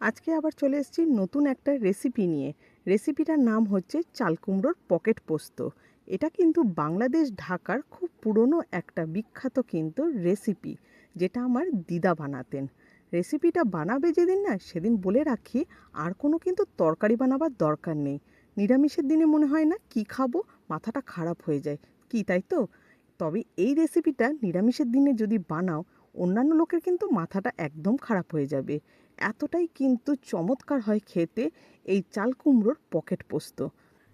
আজকে আবার চলে এসেছি নতুন একটা রেসিপি নিয়ে। রেসিপিটার নাম হচ্ছে চালকুমড়োর পকেট পোস্ত। এটা কিন্তু বাংলাদেশ ঢাকার খুব পুরনো একটা বিখ্যাত কিন্তু রেসিপি যেটা আমার দিদা বানাতেন। রেসিপিটা বানাবে যেদিন না, সেদিন বলে রাখি, আর কোনো কিন্তু তরকারি বানাবার দরকার নেই। নিরামিষের দিনে মনে হয় না কি খাব, মাথাটা খারাপ হয়ে যায়। কি তাই তো? তবে এই রেসিপিটা নিরামিষের দিনে যদি বানাও, অন্যান্য লোকের কিন্তু মাথাটা একদম খারাপ হয়ে যাবে। এতটাই কিন্তু চমৎকার হয় খেতে এই চাল কুমড়োর পকেট পোস্ত।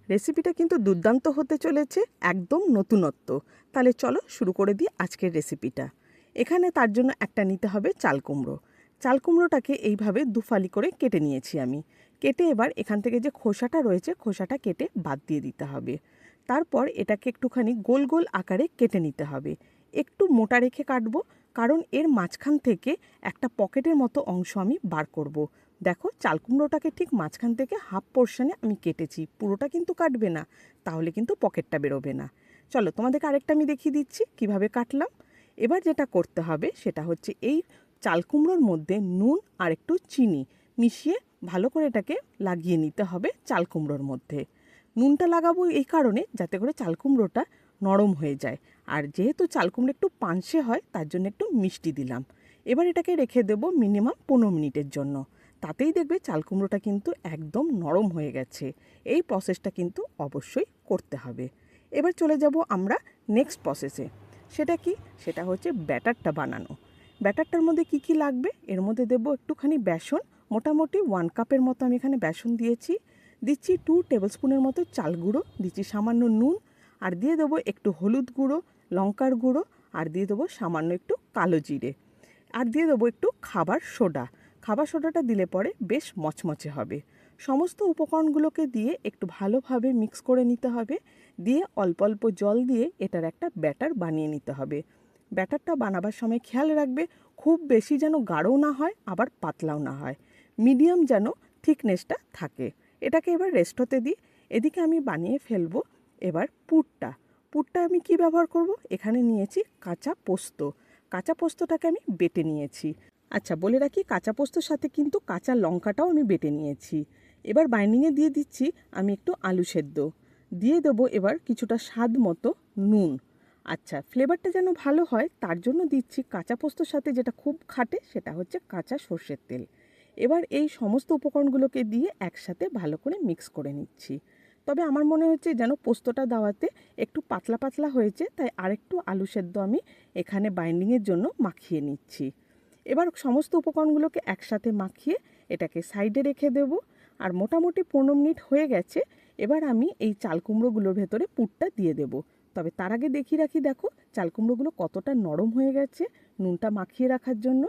রেসিপিটা কিন্তু দুর্দান্ত হতে চলেছে, একদম নতুনত্ব। তাহলে চলো শুরু করে দিই আজকের রেসিপিটা। এখানে তার জন্য একটা নিতে হবে চাল কুমড়ো। চাল কুমড়োটাকে এইভাবে দুফালি করে কেটে নিয়েছি আমি। কেটে এবার এখান থেকে যে খোসাটা রয়েছে, খোসাটা কেটে বাদ দিয়ে দিতে হবে। তারপর এটাকে একটুখানি গোল গোল আকারে কেটে নিতে হবে। একটু মোটা রেখে কাটবো কারণ এর মাঝখান থেকে একটা পকেটের মতো অংশ আমি বার করব। দেখো, চাল কুমড়োটাকে ঠিক মাঝখান থেকে হাফ পোর্শনে আমি কেটেছি, পুরোটা কিন্তু কাটবে না, তাহলে কিন্তু পকেটটা বেরোবে না। চলো, তোমাদেরকে আরেকটা আমি দেখিয়ে দিচ্ছি, কীভাবে কাটলাম। এবার যেটা করতে হবে, সেটা হচ্ছে এই চাল কুমড়োর মধ্যে নুন আর একটু চিনি মিশিয়ে ভালো করে এটাকে লাগিয়ে নিতে হবে চাল কুমড়োর মধ্যে। নুনটা লাগাবো এই কারণে, যাতে করে চাল কুমড়োটা নরম হয়ে যায়। আর যেহেতু চাল কুমড়ো একটু পানসে হয়, তার জন্য একটু মিষ্টি দিলাম। এবার এটাকে রেখে দেব মিনিমাম পনেরো মিনিটের জন্য। তাতেই দেখবে চাল কুমড়োটা কিন্তু একদম নরম হয়ে গেছে। এই প্রসেসটা কিন্তু অবশ্যই করতে হবে। এবার চলে যাব আমরা নেক্সট প্রসেসে সেটা কি? সেটা হচ্ছে ব্যাটারটা বানানো। ব্যাটারটার মধ্যে কি কি লাগবে? এর মধ্যে দেবো একটুখানি বেসন। মোটামুটি ওয়ান কাপের মতো আমি এখানে বেসন দিয়েছি। দিচ্ছি টু টেবিল স্পুনের মতো চাল গুঁড়ো। দিচ্ছি সামান্য নুন। আর দিয়ে দেবো একটু হলুদ গুঁড়ো, লঙ্কার গুঁড়ো, আর দিয়ে দেবো সামান্য একটু কালো জিরে। আর দিয়ে দেবো একটু খাবার সোডা। খাবার সোডাটা দিলে পরে বেশ মচমচে হবে। সমস্ত উপকরণগুলোকে দিয়ে একটু ভালোভাবে মিক্স করে নিতে হবে। দিয়ে অল্প অল্প জল দিয়ে এটার একটা ব্যাটার বানিয়ে নিতে হবে। ব্যাটারটা বানাবার সময় খেয়াল রাখবে, খুব বেশি যেন গাঢ়ও না হয়, আবার পাতলাও না হয়। মিডিয়াম যেন থিকনেসটা থাকে। এটাকে এবার রেস্ট হতে দিই। এদিকে আমি বানিয়ে ফেলব এবার পুরটা পুরটা আমি কি ব্যবহার করব? এখানে নিয়েছি কাঁচা পোস্ত। কাঁচা পোস্তটাকে আমি বেটে নিয়েছি। আচ্ছা বলে রাখি কাঁচা পোস্তর সাথে কিন্তু কাঁচা লঙ্কাটাও আমি বেটে নিয়েছি। এবার বাইন্ডিংয়ে দিয়ে দিচ্ছি আমি একটু আলু সেদ্ধ। দিয়ে দেবো এবার কিছুটা স্বাদ মতো নুন। আচ্ছা ফ্লেভারটা যেন ভালো হয়, তার জন্য দিচ্ছি কাঁচা পোস্তর সাথে যেটা খুব খাটে, সেটা হচ্ছে কাঁচা সর্ষের তেল। এবার এই সমস্ত উপকরণগুলোকে দিয়ে একসাথে ভালো করে মিক্স করে নিচ্ছি। তবে আমার মনে হচ্ছে যেন পোস্তটা দেওয়াতে একটু পাতলা পাতলা হয়েছে, তাই আরেকটু আলু সেদ্ধ আমি এখানে বাইন্ডিংয়ের জন্য মাখিয়ে নিচ্ছি। এবার সমস্ত উপকরণগুলোকে একসাথে মাখিয়ে এটাকে সাইডে রেখে দেব। আর মোটামুটি পনেরো মিনিট হয়ে গেছে, এবার আমি এই চাল কুমড়োগুলোর ভেতরে পুরটা দিয়ে দেব। তবে তার আগে দেখিয়ে রাখি, দেখো চাল কুমড়োগুলো কতটা নরম হয়ে গেছে নুনটা মাখিয়ে রাখার জন্য।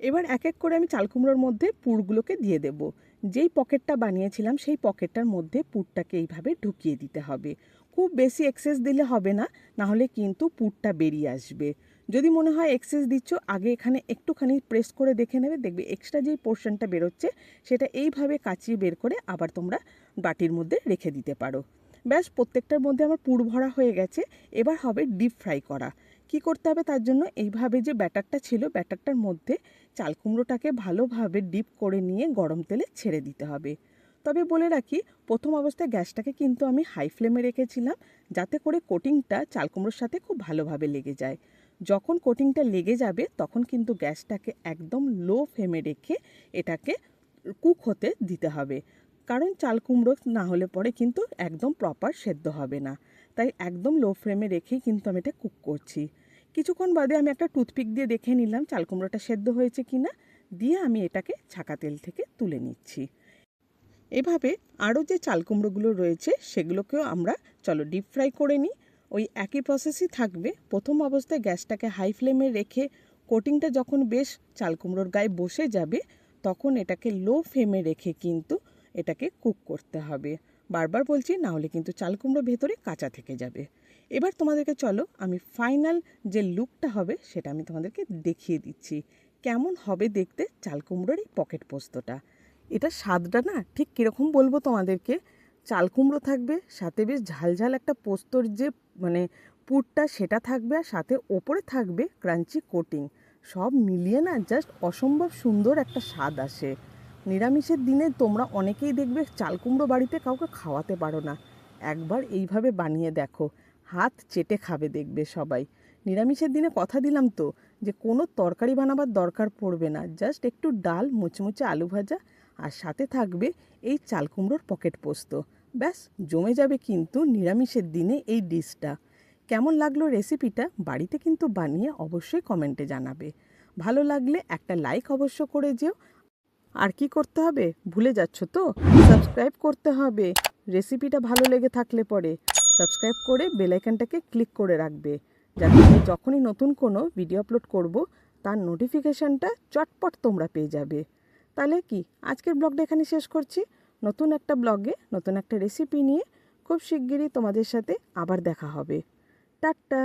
এবার এক এক করে আমি চাল কুমড়োর মধ্যে পুরগুলোকে দিয়ে দেব। যেই পকেটটা বানিয়েছিলাম, সেই পকেটটার মধ্যে পুরটাকে এইভাবে ঢুকিয়ে দিতে হবে। খুব বেশি এক্সেস দিলে হবে না, নাহলে কিন্তু পুরটা বেরিয়ে আসবে। যদি মনে হয় এক্সেস দিচ্ছ, আগে এখানে একটুখানি প্রেস করে দেখে নেবে, দেখবে এক্সট্রা যেই পোর্শনটা বেরোচ্ছে, সেটা এইভাবে কাচিয়ে বের করে আবার তোমরা বাটির মধ্যে রেখে দিতে পারো। ব্যাস, প্রত্যেকটার মধ্যে আমার পুর ভরা হয়ে গেছে। এবার হবে ডিপ ফ্রাই করা। কি করতে হবে তার জন্য এইভাবে যে ব্যাটারটা ছিল, ব্যাটারটার মধ্যে চাল কুমড়োটাকে ভালোভাবে ডিপ করে নিয়ে গরম তেলে ছেড়ে দিতে হবে। তবে বলে রাখি, প্রথম অবস্থায় গ্যাসটাকে কিন্তু আমি হাই ফ্লেমে রেখেছিলাম, যাতে করে কোটিংটা চাল কুমড়োর সাথে খুব ভালোভাবে লেগে যায়। যখন কোটিংটা লেগে যাবে, তখন কিন্তু গ্যাসটাকে একদম লো ফ্লেমে রেখে এটাকে কুক হতে দিতে হবে। কারণ চাল কুমড়ো না হলে পরে কিন্তু একদম প্রপার সেদ্ধ হবে না। তাই একদম লো ফ্লেমে রেখেই কিন্তু আমি এটা কুক করছি। কিছুক্ষণ বাদে আমি একটা টুথপিক দিয়ে দেখে নিলাম চাল কুমড়োটা সেদ্ধ হয়েছে কি না দিয়ে আমি এটাকে ছাকা তেল থেকে তুলে নিচ্ছি। এভাবে আরও যে চাল কুমড়োগুলো রয়েছে সেগুলোকেও আমরা চলো ডিপ ফ্রাই করে নিই। ওই একই প্রসেসই থাকবে। প্রথম অবস্থায় গ্যাসটাকে হাই ফ্লেমে রেখে কোটিংটা যখন বেশ চাল কুমড়োর গায়ে বসে যাবে, তখন এটাকে লো ফ্লেমে রেখে কিন্তু এটাকে কুক করতে হবে। বারবার বলছি, না হলে কিন্তু চাল কুমড়ো ভেতরে কাঁচা থেকে যাবে। এবার তোমাদেরকে চলো, আমি ফাইনাল যে লুকটা হবে, সেটা আমি তোমাদেরকে দেখিয়ে দিচ্ছি। কেমন হবে দেখতে চাল কুমড়োর এই পকেট পোস্তটা? এটা স্বাদটা না, ঠিক কীরকম বলব তোমাদেরকে? চাল কুমড়ো থাকবে, সাথে বেশ ঝালঝাল একটা পোস্তর যে মানে পুরটা সেটা থাকবে আর সাথে ওপরে থাকবে ক্রাঞ্চি কোটিং সব মিলিয়ে না জাস্ট অসম্ভব সুন্দর একটা স্বাদ আসে। নিরামিষের দিনে তোমরা অনেকেই দেখবে চাল কুমড়ো বাড়িতে কাউকে খাওয়াতে পারো না। একবার এইভাবে বানিয়ে দেখো। হাত চেটে খাবে দেখবে সবাই। নিরামিষের দিনে কথা দিলাম তো, যে কোনো তরকারি বানাবার দরকার পড়বে না। জাস্ট একটু ডাল, মুচমুচে আলু ভাজা আর সাথে থাকবে এই চাল কুমড়োর পকেট পোস্ত। ব্যাস, জমে যাবে কিন্তু নিরামিষের দিনে এই ডিশটা। কেমন লাগল রেসিপিটা বাড়িতে কিন্তু বানিয়ে অবশ্যই কমেন্টে জানাবে। ভালো লাগলে একটা লাইক অবশ্য করে যেও আর কি করতে হবে? ভুলে যাচ্ছ তো? সাবস্ক্রাইব করতে হবে। রেসিপিটা ভালো লেগে থাকলে পরে সাবস্ক্রাইব করে বেলাইকানটাকে ক্লিক করে রাখবে। যাতে যখনই নতুন কোনো ভিডিও আপলোড করব, তার নোটিফিকেশানটা চটপট তোমরা পেয়ে যাবে। তাহলে কি? আজকের ব্লগটা এখানে শেষ করছি। নতুন একটা ব্লগে নতুন একটা রেসিপি নিয়ে খুব শিগগিরই তোমাদের সাথে আবার দেখা হবে। টাটা!